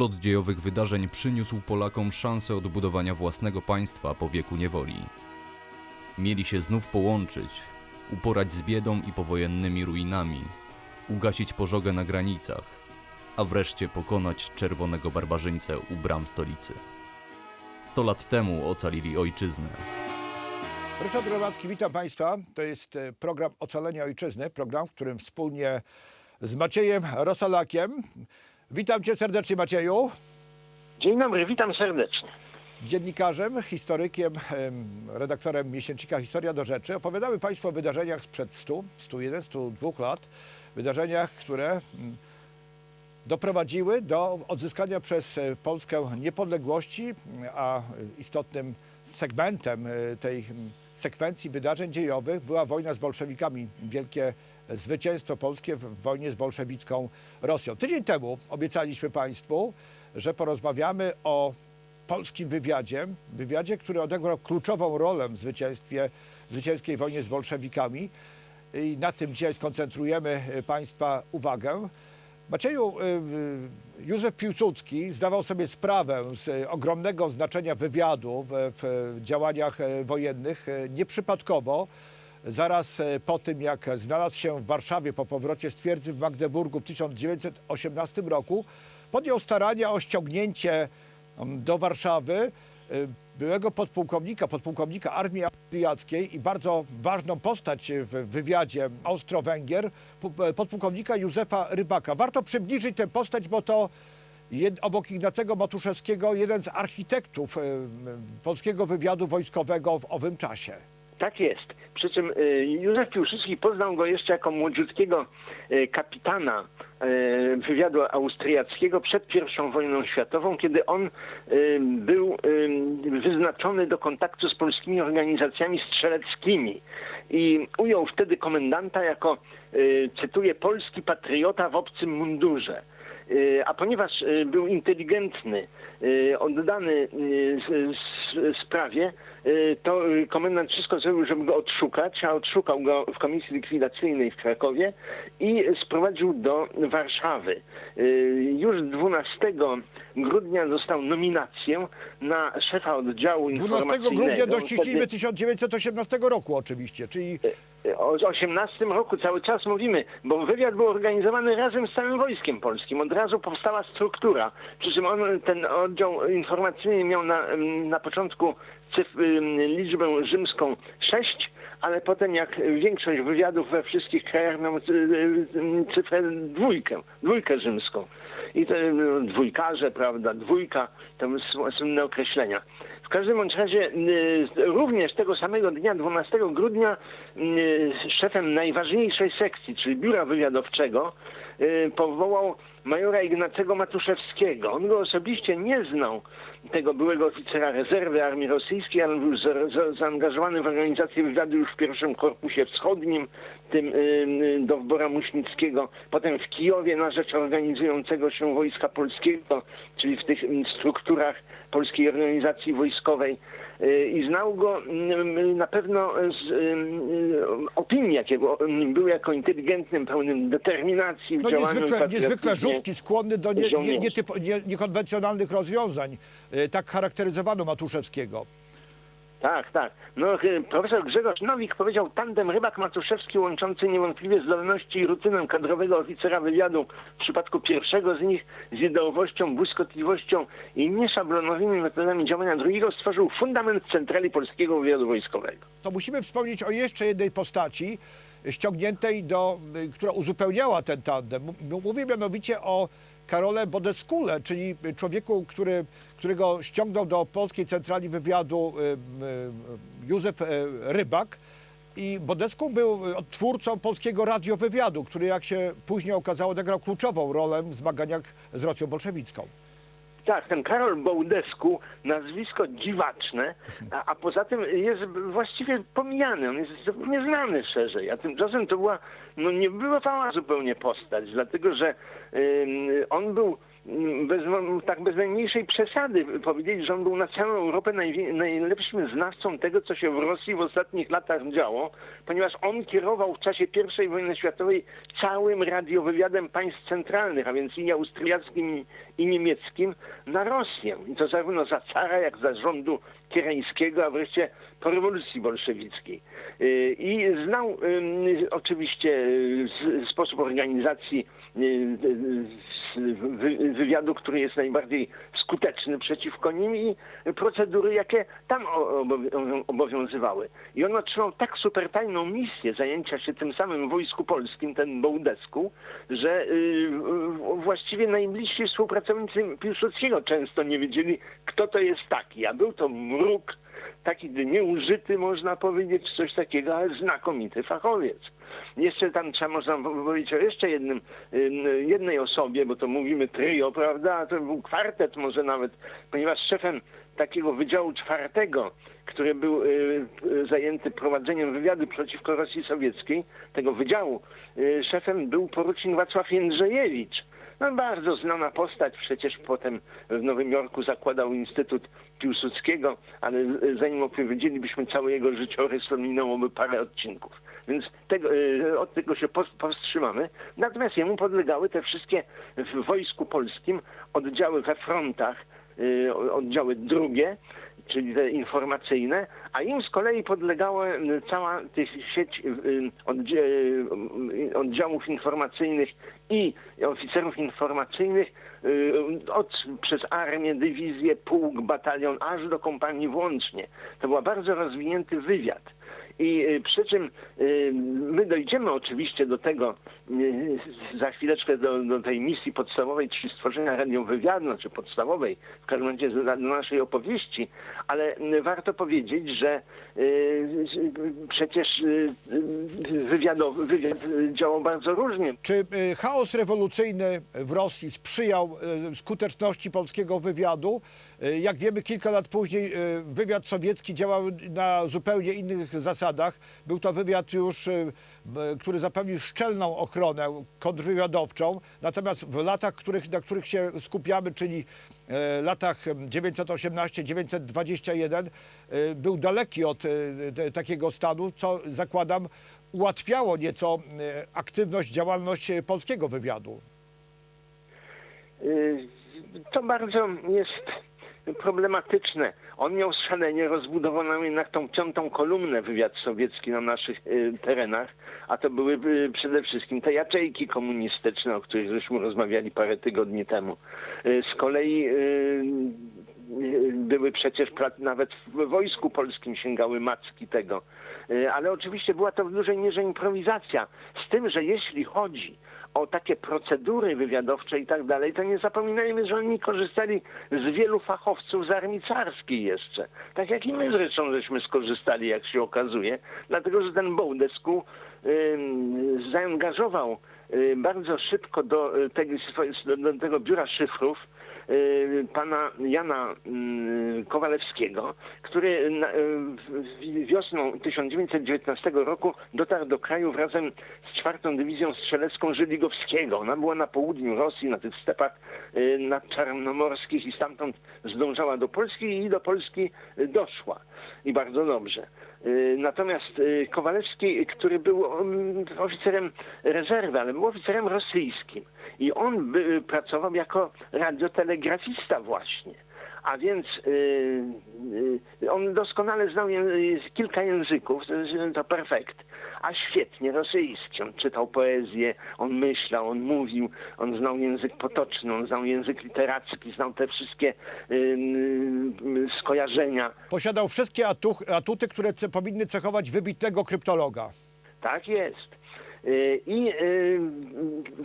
Splot dziejowych wydarzeń przyniósł Polakom szansę odbudowania własnego państwa po wieku niewoli. Mieli się znów połączyć, uporać z biedą i powojennymi ruinami, ugasić pożogę na granicach, a wreszcie pokonać czerwonego barbarzyńcę u bram stolicy. Sto lat temu ocalili ojczyznę. Ryszard Gromacki, witam Państwa. To jest e, program Ocalenia Ojczyzny, program, w którym wspólnie z Maciejem Rosalakiem. Witam Cię serdecznie Macieju. Dzień dobry, witam serdecznie. Dziennikarzem, historykiem, em, redaktorem miesięcznika Historia do Rzeczy. Opowiadamy Państwu o wydarzeniach sprzed 100, 101, 102 lat. Wydarzeniach, które mm, doprowadziły do odzyskania przez e, Polskę niepodległości, a istotnym segmentem e, tej mm, sekwencji wydarzeń dziejowych była wojna z bolszewikami. Wielkie zwycięstwo polskie w wojnie z bolszewicką Rosją. Tydzień temu obiecaliśmy Państwu, że porozmawiamy o polskim wywiadzie, wywiadzie, który odegrał kluczową rolę w zwycięstwie, w zwycięskiej wojnie z bolszewikami. I na tym dzisiaj skoncentrujemy y, Państwa uwagę. Macieju, y, Józef Piłsudski zdawał sobie sprawę z y, ogromnego znaczenia wywiadu w, działaniach wojennych. Nieprzypadkowo, zaraz y, po tym, jak znalazł się w Warszawie po powrocie z twierdzy w Magdeburgu w 1918 roku, podjął starania o ściągnięcie mm, do Warszawy y, byłego podpułkownika, podpułkownika Armii Austriackiej i bardzo ważną postać w wywiadzie Austro-Węgier, pu- podpułkownika Józefa Rybaka. Warto przybliżyć tę postać, bo to obok Ignacego Matuszewskiego jeden z architektów polskiego wywiadu wojskowego w owym czasie. Tak jest. Przy czym y, Józef Piłsudski poznał go jeszcze jako młodziutkiego y, kapitana y, wywiadu austriackiego przed I wojną światową, kiedy on był wyznaczony do kontaktu z polskimi organizacjami strzeleckimi i ujął wtedy komendanta jako, cytuję, polski patriota w obcym mundurze. Y, A ponieważ y, był inteligentny, y, oddany sprawie, to komendant wszystko zrobił, żeby go odszukać, a odszukał go w komisji likwidacyjnej w Krakowie i sprowadził do Warszawy. Już 12 grudnia dostał nominację na szefa oddziału 12 informacyjnego. grudnia dościślimy Wtedy- 1918 roku oczywiście, czyli o 18 roku cały czas mówimy, bo wywiad był organizowany razem z całym wojskiem polskim. Od razu powstała struktura. Przy czym on, ten oddział informacyjny miał na, na początku cyf, ym, liczbę rzymską 6, ale potem jak większość wywiadów we wszystkich krajach miał cy- y, cyfrę dwójkę, dwójkę rzymską. I to dwójkarze, prawda, dwójka, to słynne określenia. W każdym bądź razie y, również tego samego dnia, 12 grudnia, y, szefem najważniejszej sekcji, czyli biura wywiadowczego, y, powołał majora Ignacego Matuszewskiego. On go osobiście nie znał, tego byłego oficera rezerwy Armii Rosyjskiej, ale był za, za, zaangażowany w organizację wywiadu już w pierwszym korpusie wschodnim, tym y, y, Dowbora Muśnickiego, potem w Kijowie na rzecz organizującego się Wojska Polskiego, czyli w tych strukturach Polskiej Organizacji Wojskowej. Y, I znał go mm, na pewno z y, y, opinii, jakiego był jako inteligentnym, pełnym determinacji w no działaniu. niezwykle, niezwykle rzutki, skłonny do nie, nie, nie, niekonwencjonalnych rozwiązań. Y, Tak charakteryzowano Matuszewskiego. Tak, tak. No, y, profesor Grzegorz Nowik powiedział tandem Rybak-Matuszewski łączący niewątpliwie zdolności i rutynę kadrowego oficera wywiadu w przypadku pierwszego z nich z ideowością, błyskotliwością i nieszablonowymi metodami działania drugiego stworzył fundament centrali polskiego wywiadu wojskowego. To musimy wspomnieć o jeszcze jednej postaci ściągniętej do, y, która uzupełniała ten tandem. Mówię mianowicie o Karole Bodeskule, czyli człowieku, który, którego ściągnął do Polskiej Centrali Wywiadu y, y, Józef y, Rybak. I Bodesku był twórcą polskiego radiowywiadu, który jak się później okazało odegrał kluczową rolę w zmaganiach z Rosją bolszewicką. Tak, ten Karol Bołdesku, nazwisko dziwaczne, a, a poza tym jest właściwie pomijany, on jest nieznany szerzej, a tymczasem to była no, niebywała zupełnie postać, dlatego że ym, on był bez, tak bez najmniejszej przesady powiedzieć, że on był na całą Europę najlepszym znawcą tego, co się w Rosji w ostatnich latach działo, ponieważ on kierował w czasie I wojny światowej całym radiowywiadem państw centralnych, a więc i austriackim, i- niemieckim, na Rosję. I to zarówno za cara, jak za rządu kierańskiego, a wreszcie po rewolucji bolszewickiej. Y, I znał ym, oczywiście y, sposób organizacji y, y, wywiadu, który jest najbardziej skuteczny przeciwko nim i procedury, jakie tam obowiązywały. I on otrzymał tak supertajną misję zajęcia się tym samym wojsku polskim, ten Bołdesku, że y, y, właściwie najbliżsi współpracownicy Piłsudskiego często nie wiedzieli, kto to jest taki, a był to mruk, taki nieużyty, można powiedzieć, coś takiego, ale znakomity fachowiec. Jeszcze tam trzeba można powiedzieć o jeszcze jednym, ym, jednej osobie, bo to mówimy trio, prawda? A to był kwartet może nawet, ponieważ szefem takiego Wydziału Czwartego, który był y, y, zajęty prowadzeniem wywiadu przeciwko Rosji Sowieckiej, tego wydziału, y, szefem był porucznik Wacław Jędrzejewicz. No, bardzo znana postać, przecież potem w Nowym Jorku zakładał Instytut Piłsudskiego, ale zanim opowiedzielibyśmy cały jego życiorys, to minęłoby parę odcinków. Więc tego, y, od tego się powstrzymamy. Natomiast jemu podlegały te wszystkie w Wojsku Polskim oddziały we frontach, y, oddziały drugie, czyli te informacyjne, a im z kolei podlegała y, cała tych sieć y, y, oddziałów informacyjnych i oficerów informacyjnych od, przez armię, dywizję, pułk, batalion, aż do kompanii włącznie. To był bardzo rozwinięty wywiad. I y, przy czym y, my dojdziemy oczywiście do tego y, za chwileczkę do, do tej misji podstawowej, czyli stworzenia radiowywiadu, znaczy podstawowej, w każdym razie do, naszej opowieści, ale warto powiedzieć, że przecież wywiad działał bardzo różnie. Czy chaos rewolucyjny w Rosji sprzyjał skuteczności polskiego wywiadu? Y, Jak wiemy, kilka lat później y, wywiad sowiecki działał na zupełnie innych zasadach. Był to wywiad już, b- który zapewnił szczelną ochronę kontrwywiadowczą. Natomiast w latach, których, na których się skupiamy, czyli e, latach 918-921, y, był daleki od takiego stanu, co zakładam ułatwiało nieco e, aktywność, działalność e, polskiego wywiadu. To bardzo jest problematyczne. On miał szalenie rozbudowaną jednak tą piątą kolumnę wywiad sowiecki na naszych y, terenach, a to były y, przede wszystkim te jaczejki komunistyczne, o których żeśmy rozmawiali parę tygodni temu. Y, Z kolei były przecież nawet w wojsku polskim sięgały macki tego. Ale oczywiście była to w dużej mierze improwizacja. Z tym, że jeśli chodzi o takie procedury wywiadowcze i tak dalej, to nie zapominajmy, że oni korzystali z wielu fachowców z armii carskiej jeszcze. Tak jak i my zresztą żeśmy skorzystali, jak się okazuje, dlatego że ten Bołdesku ym, zaangażował y, bardzo szybko do, y, tego, do tego biura szyfrów y, pana Jana y, Kowalewskiego, który w- wiosną 1919 roku dotarł do kraju razem z czwartą dywizją strzelecką Żyligowskiego. Ona była na południu Rosji, na tych stepach y, nadczarnomorskich i stamtąd zdążała do Polski i do Polski y, doszła. I bardzo dobrze. Y, Natomiast y, Kowalewski, który był oficerem rezerwy, ale był oficerem rosyjskim i on by, pracował jako radiotelegrafista właśnie. A więc y, y, on doskonale znał kilka języków, to, jest- to perfekt, a świetnie rosyjski. On czytał poezję, on myślał, on mówił, on znał język potoczny, on znał język literacki, znał te wszystkie y, skojarzenia. Posiadał wszystkie atuch, atuty, które powinny cechować wybitnego kryptologa. Tak jest. Y, I, y,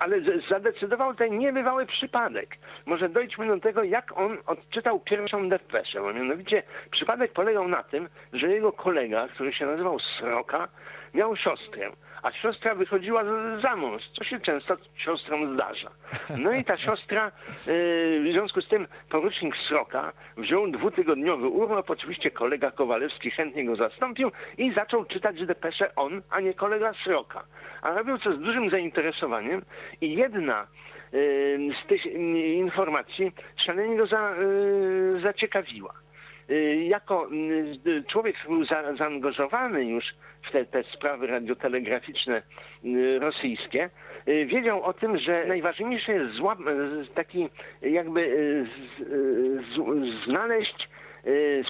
ale zadecydował ten niebywały przypadek. Może dojdźmy do tego, jak on odczytał pierwszą depeszę. A mianowicie przypadek polegał na tym, że jego kolega, który się nazywał Sroka, miał siostrę. A siostra wychodziła za mąż, co się często siostrom zdarza. No i ta siostra, yy, w związku z tym porucznik Sroka wziął dwutygodniowy urlop, oczywiście kolega Kowalewski chętnie go zastąpił i zaczął czytać depeszę on, a nie kolega Sroka. A robił to z dużym zainteresowaniem i jedna yy, z tych yy, informacji szalenie go za, zaciekawiła. Y, jako y, człowiek, był za, zaangażowany już w te, te sprawy radiotelegraficzne y, rosyjskie, wiedział o tym, że najważniejsze jest taki jakby z, z, znaleźć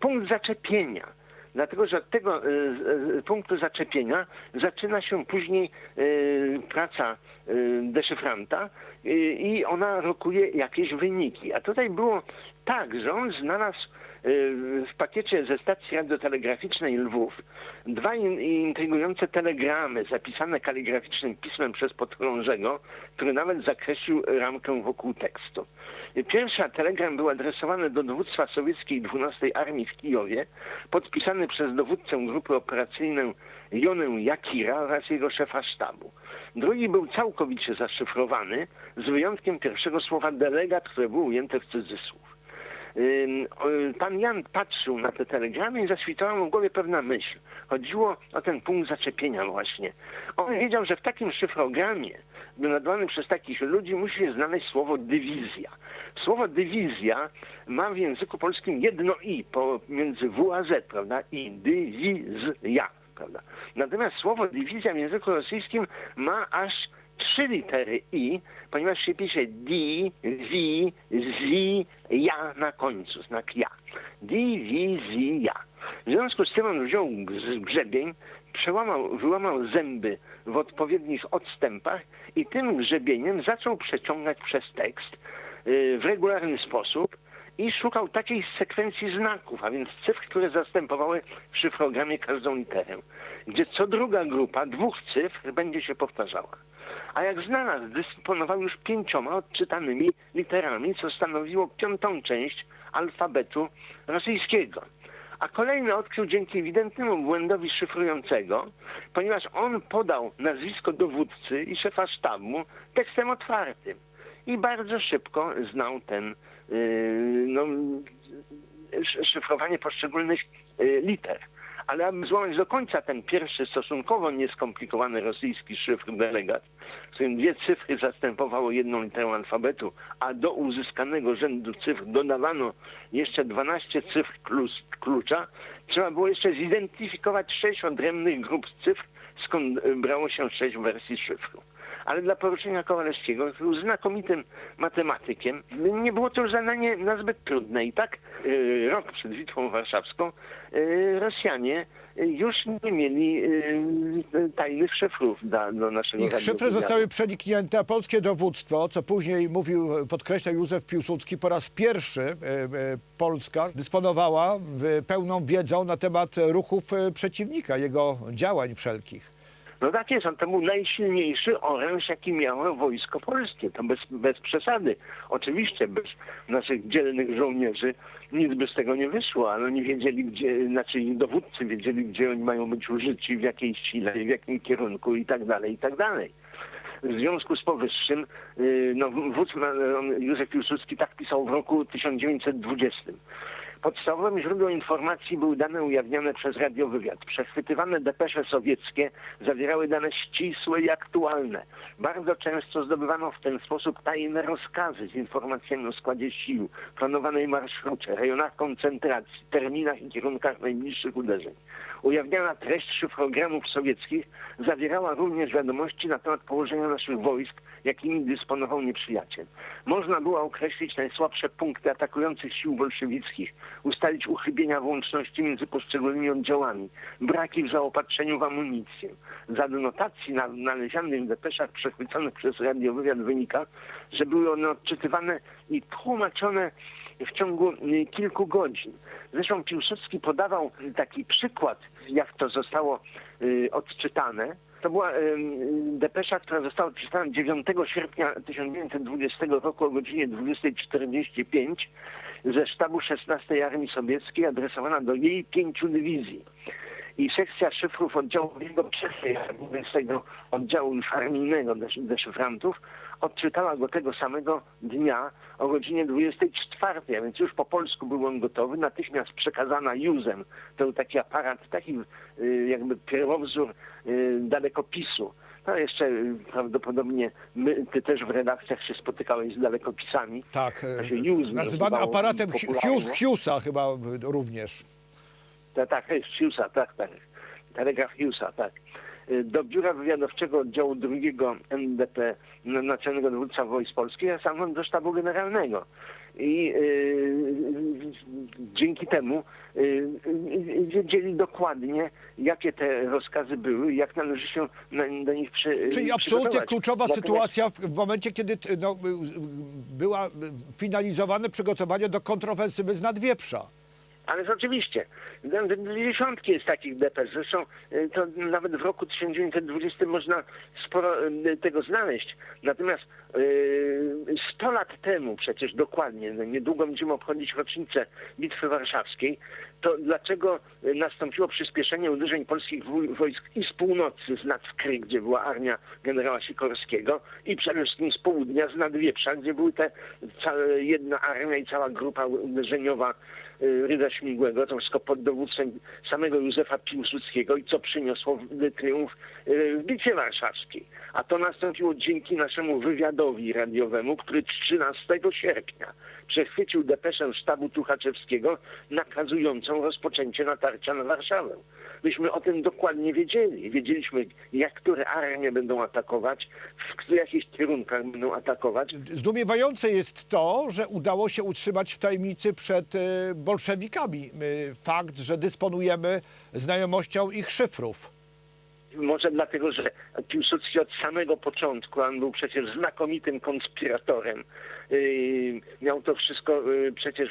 punkt zaczepienia. Dlatego, że od tego punktu zaczepienia zaczyna się później praca deszyfranta i ona rokuje jakieś wyniki. A tutaj było tak, że on znalazł y, w pakiecie ze stacji radiotelegraficznej Lwów dwa in, intrygujące telegramy zapisane kaligraficznym pismem przez podchorążego, który nawet zakreślił ramkę wokół tekstu. Pierwsza telegram był adresowany do dowództwa sowieckiej 12 Armii w Kijowie, podpisany przez dowódcę grupy operacyjnej Jonę Jakira oraz jego szefa sztabu. Drugi był całkowicie zaszyfrowany, z wyjątkiem pierwszego słowa delegat, które było ujęte w cudzysłów. Pan Jan patrzył na te telegramy i zaświtała mu w głowie pewna myśl. Chodziło o ten punkt zaczepienia właśnie. On wiedział, że w takim szyfrogramie, nadawanym przez takich ludzi, musi znaleźć słowo dywizja. Słowo dywizja ma w języku polskim jedno i pomiędzy W a Z, prawda? I dywizja, prawda? Natomiast słowo dywizja w języku rosyjskim ma aż trzy litery i, ponieważ się pisze di, wi, zi, ja na końcu, znak ja. Dywizja. W związku z tym on wziął grzebień, przełamał, wyłamał zęby w odpowiednich odstępach i tym grzebieniem zaczął przeciągać przez tekst y, w regularny sposób i szukał takiej sekwencji znaków, a więc cyfr, które zastępowały w szyfrogramie każdą literę, gdzie co druga grupa dwóch cyfr będzie się powtarzała. A jak znalazł, dysponował już pięcioma odczytanymi literami, co stanowiło piątą część alfabetu rosyjskiego. A kolejny odkrył dzięki ewidentnemu błędowi szyfrującego, ponieważ on podał nazwisko dowódcy i szefa sztabu tekstem otwartym. I bardzo szybko znał ten, yy, no, sz- szyfrowanie poszczególnych yy, liter. Ale aby złamać do końca ten pierwszy stosunkowo nieskomplikowany rosyjski szyfr delegat, w którym dwie cyfry zastępowało jedną literę alfabetu, a do uzyskanego rzędu cyfr dodawano jeszcze 12 cyfr klucza, trzeba było jeszcze zidentyfikować sześć odrębnych grup cyfr, skąd brało się sześć wersji szyfru. Ale dla poruczenia Kowalewskiego, który był znakomitym matematykiem, nie było to już zadanie nazbyt trudne. I tak y, rok przed Bitwą Warszawską y, Rosjanie y, już nie mieli tajnych szyfrów do naszego Ich szyfry zostały przeniknięte, a polskie dowództwo, co później mówił, podkreślał Józef Piłsudski, po raz pierwszy Polska dysponowała pełną wiedzą na temat ruchów przeciwnika, jego działań wszelkich. On to był najsilniejszy oręż, jaki miało wojsko polskie. To bez, bez przesady. Oczywiście bez naszych dzielnych żołnierzy nic by z tego nie wyszło, ale oni wiedzieli, gdzie, znaczy dowódcy wiedzieli, gdzie oni mają być użyci, w jakiej sile, w jakim kierunku i tak dalej, i tak dalej. W związku z powyższym, yy, no, wódz Józef Piłsudski tak pisał w roku 1920. Podstawowym źródłem informacji były dane ujawniane przez radiowywiad. Przechwytywane depesze sowieckie zawierały dane ścisłe i aktualne. Bardzo często zdobywano w ten sposób tajne rozkazy z informacjami o składzie sił, planowanej marszrucie, rejonach koncentracji, terminach i kierunkach najbliższych uderzeń. Ujawniana treść szyfrogramów sowieckich zawierała również wiadomości na temat położenia naszych wojsk, jakimi dysponował nieprzyjaciel. Można było określić najsłabsze punkty atakujących sił bolszewickich, ustalić uchybienia w łączności między poszczególnymi oddziałami, braki w zaopatrzeniu w amunicję. Z adnotacji na, znalezionych w depeszach przechwyconych przez radiowywiad wynika, że były one odczytywane i tłumaczone w ciągu y, kilku godzin. Zresztą Piłsudski podawał taki przykład, jak to zostało y, odczytane. To była y, depesza, która została odczytana 9 sierpnia 1920 roku o godzinie 20.45 ze sztabu 16 Armii Sowieckiej, adresowana do jej pięciu dywizji. I sekcja szyfrów oddziału jego armii, z tego oddziału już armijnego deszy- deszyfrantów, odczytała go tego samego dnia o godzinie 24, a więc już po polsku był on gotowy, natychmiast przekazana Juzem. To był taki aparat, taki y, jakby pierwowzór y, dalekopisu. No jeszcze y, prawdopodobnie my, ty też w redakcjach się spotykałeś z dalekopisami. Tak, e, nazywany aparatem Hughes. Hughesa chyba również. Tak, tak, Hughesa, tak, tak. Telegraf Hughesa, tak. Y, Do biura wywiadowczego oddziału drugiego NDP, Naczelnego Dowódca Wojsk Polskich, a sam do sztabu generalnego. I y, dzięki temu y, wiedzieli dokładnie, jakie te rozkazy były i jak należy się do nich przy, Czyli absolutnie kluczowa Natomiast- sytuacja w, momencie, kiedy no, była finalizowane przygotowanie do kontrofensywy z Nadwieprza. Ale oczywiście, dziesiątki jest takich depesz. Zresztą y, to nawet w roku 1920 można sporo y, tego znaleźć. Natomiast y, 100 lat temu przecież dokładnie, no niedługo będziemy obchodzić rocznicę Bitwy Warszawskiej, to dlaczego y, nastąpiło przyspieszenie uderzeń polskich woj- wojsk i z północy, z Nadzkry, gdzie była armia generała Sikorskiego i przede wszystkim z południa, z Nadwieprza, gdzie były te jedna armia i cała grupa uderzeniowa y, Ryda Śmigłego, to wszystko pod dowództwem samego Józefa Piłsudskiego i co przyniosło w- triumf y, w Bitwie Warszawskiej. A to nastąpiło dzięki naszemu wywiadowi radiowemu, który 13 sierpnia przechwycił depeszę sztabu Tuchaczewskiego nakazującą rozpoczęcie natarcia na Warszawę. Myśmy o tym dokładnie wiedzieli. Wiedzieliśmy, jak które armie będą atakować, w jakich kierunkach będą atakować. Zdumiewające jest to, że udało się utrzymać w tajemnicy przed y, bolszewikami y, fakt, że dysponujemy znajomością ich szyfrów. Może dlatego, że Piłsudski od samego początku, on był przecież znakomitym konspiratorem, yy, miał to wszystko przecież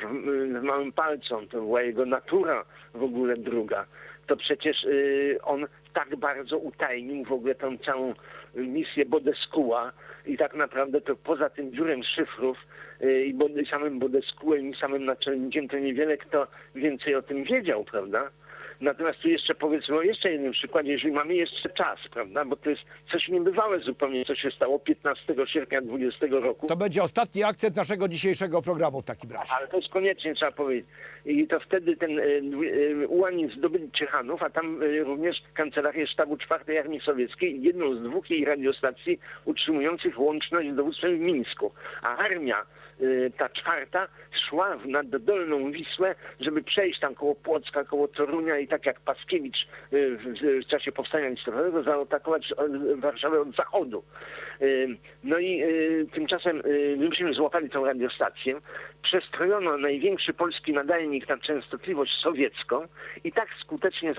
w małym palcu, to była jego natura w ogóle druga. To przecież yy, on tak bardzo utajnił w ogóle tą całą misję Bodeskuła i tak naprawdę to poza tym biurem szyfrów yy, i samym Bodeskułem i samym naczelnikiem to niewiele kto więcej o tym wiedział, prawda? Natomiast tu jeszcze powiedzmy o jeszcze jednym przykładzie, jeżeli mamy jeszcze czas, prawda, bo to jest coś niebywałe zupełnie, co się stało 15 sierpnia 20 roku. To będzie ostatni akcent naszego dzisiejszego programu w takim razie. Ale to jest koniecznie trzeba powiedzieć. I to wtedy ten e, e, ułan zdobyli Ciechanów, a tam e, również kancelarię sztabu czwartej Armii Sowieckiej, jedną z dwóch jej radiostacji utrzymujących łączność z dowództwem w Mińsku. A armia, ta czwarta, szła w nad Dolną Wisłę, żeby przejść tam koło Płocka, koło Torunia i tak jak Paskiewicz e, w, czasie powstania listopadowego zaatakować e, Warszawę od zachodu. No i tymczasem myśmy złapali tą radiostację, przestrojono największy polski nadajnik na częstotliwość sowiecką i tak skutecznie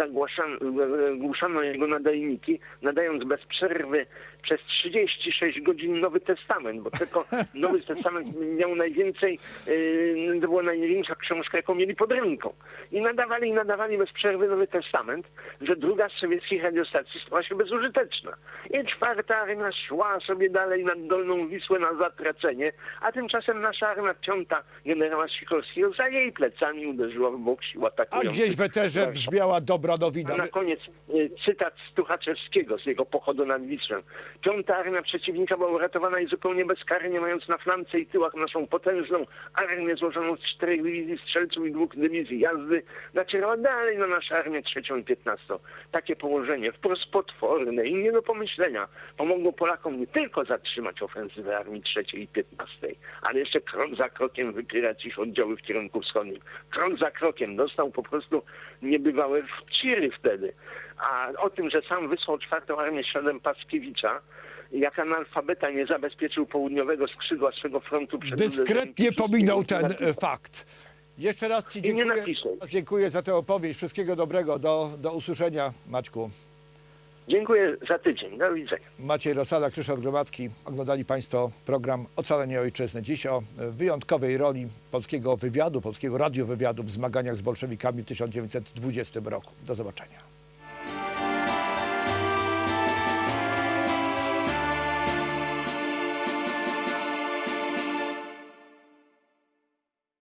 głuszono jego nadajniki, nadając bez przerwy przez 36 godzin Nowy Testament, bo tylko Nowy Testament miał najwięcej, e, to była największa książka, jaką mieli pod ręką. I nadawali i nadawali bez przerwy Nowy Testament, że druga z sowieckich radiostacji stała się bezużyteczna. I czwarta armia szła sobie dalej nad Dolną Wisłę na zatracenie, a tymczasem nasza armia piąta generała Sikorskiego za jej plecami uderzyła w bok sił A atakujących. gdzieś w eterze brzmiała dobra nowina. A na koniec y, cytat z Tuchaczewskiego z jego pochodu nad Wisłę. Piąta armia przeciwnika była uratowana i zupełnie bezkarnie, mając na flance i tyłach naszą potężną armię złożoną z czterech dywizji strzelców i dwóch dywizji jazdy, nacierała dalej na naszą armię trzecią i piętnastą. Takie położenie, wprost potworne i nie do pomyślenia, pomogło Polakom nie tylko zatrzymać ofensywę armii trzeciej i piętnastej, ale jeszcze krok za krokiem wypierać ich oddziały w kierunku wschodnim. Krok za krokiem dostał po prostu niebywałe wciry wtedy. A o tym, że sam wysłał czwartą armię śladem Paskiewicza, jak analfabeta nie zabezpieczył południowego skrzydła swego frontu przed Dyskretnie pominął ten napisał. e, fakt. Jeszcze raz Ci dziękuję, dziękuję za tę opowieść. Wszystkiego dobrego. Do, do usłyszenia, Maćku. Dziękuję za tydzień. Do widzenia. Maciej Rosala, Krzysztof Gromacki. Oglądali Państwo program Ocalenie Ojczyzny. Dziś o wyjątkowej roli polskiego wywiadu, polskiego radiowywiadu w zmaganiach z bolszewikami w 1920 roku. Do zobaczenia.